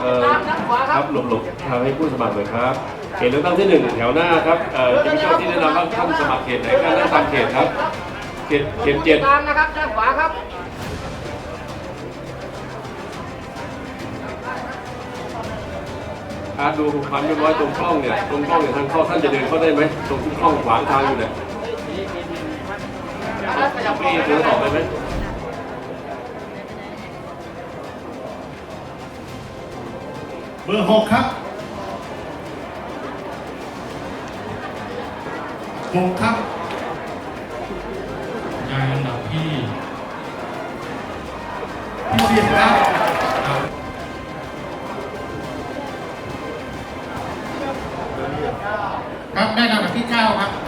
เอ่อครับหลบหลบทางให้ผู้สมัครหน่อยครับ เขตเลือกตั้งที่หนึ่งแถวหน้าครับเอ่อจะมีเจ้าที่แนะนำว่าท่านสมัครเขตไหนก็นั่งตามเขตครับ เขตเขตเจ็ดกลางนะครับด้านขวาครับอาร์ตดูความเรียบร้อยตรงช่องเนี่ยตรงช่องเนี่ยทางเข้าท่านจะเดินเข้าได้ไหมตรงที่ช่องขวางทางอยู่เนี่ยพี่เดินต่อไปไหม บอร์หกครับหกครับยายลำดับที่ที่สิบครับครับครับได้ลำดับที่เก้าครับ